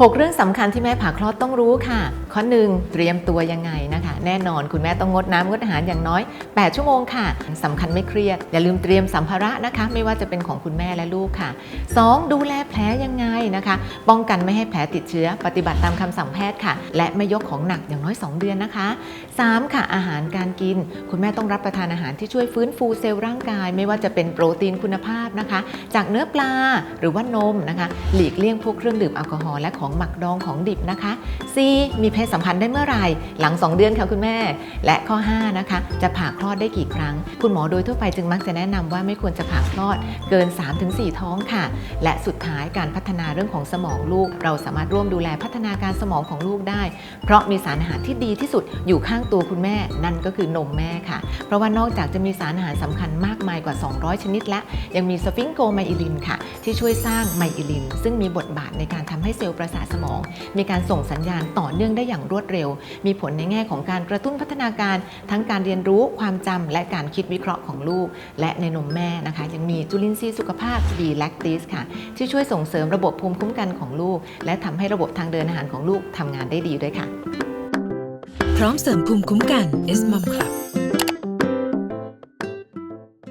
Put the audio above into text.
6 เรื่องสำคัญที่แม่ผ่าคลอดต้องรู้ค่ะ ข้อ 1 เตรียมตัวยังไงนะคะ แน่นอนคุณแม่ต้องงดน้ำงดอาหารอย่างน้อย 8 ชั่วโมงค่ะสำคัญไม่เครียด อย่าลืมเตรียมสัมภาระนะคะ ไม่ว่าจะเป็นของคุณแม่และลูกค่ะ 2. ดูแลแผลยังไงนะคะ ป้องกันไม่ให้แผลติดเชื้อ ปฏิบัติตามคำสั่งแพทย์ค่ะ และไม่ยกของหนักอย่างน้อย 2 เดือนนะคะ 3. ค่ะ อาหารการกิน คุณแม่ต้องรับประทานอาหารที่ช่วยฟื้นฟูเซลล์ร่างกาย ไม่ว่าจะเป็นโปรตีนคุณภาพนะคะ จากเนื้อปลาหรือว่านมนะคะ หลีกเลี่ยงพวกเครื่องดื่มแอลกอฮอล์และของของหมักดองของดิบนะคะ C มีเพศสัมพันธ์ได้เมื่อไหร่ หลัง 2 เดือนค่ะคุณแม่ และข้อ 5 นะคะ จะผ่าคลอดได้กี่ครั้ง คุณหมอโดยทั่วไปจึงมักจะแนะนำว่าไม่ควรจะผ่าคลอดเกิน 3-4 ท้องค่ะ และสุดท้ายการพัฒนาเรื่องของสมองลูก เราสามารถร่วมดูแลพัฒนาการสมองของลูกได้ เพราะมีสารอาหารที่ดีที่สุดอยู่ข้างตัวคุณแม่ นั่นก็คือนมแม่ค่ะ เพราะว่านอกจากจะมีสารอาหารสำคัญมากมายกว่า 200 ชนิด และยังมีสฟิงโกไมอิลินค่ะ ที่ช่วยสร้างไมอิลิน ซึ่งมีบทบาทในการทำให้เซลล์ประสาทสมอง มีการส่งสัญญาณต่อเนื่องได้อย่างรวดเร็ว มีผลในแง่ของการกระตุ้นพัฒนาการ ทั้งการเรียนรู้ความจำและการคิดวิเคราะห์ของลูก และในนมแม่นะคะ ยังมีจุลินทรีย์สุขภาพ B lactase ค่ะ ที่ช่วยส่งเสริมระบบภูมิคุ้มกันของลูก และทำให้ระบบทางเดินอาหารของลูกทำงานได้ดีด้วยค่ะ พร้อมเสริมภูมิคุ้มกัน S m o m Club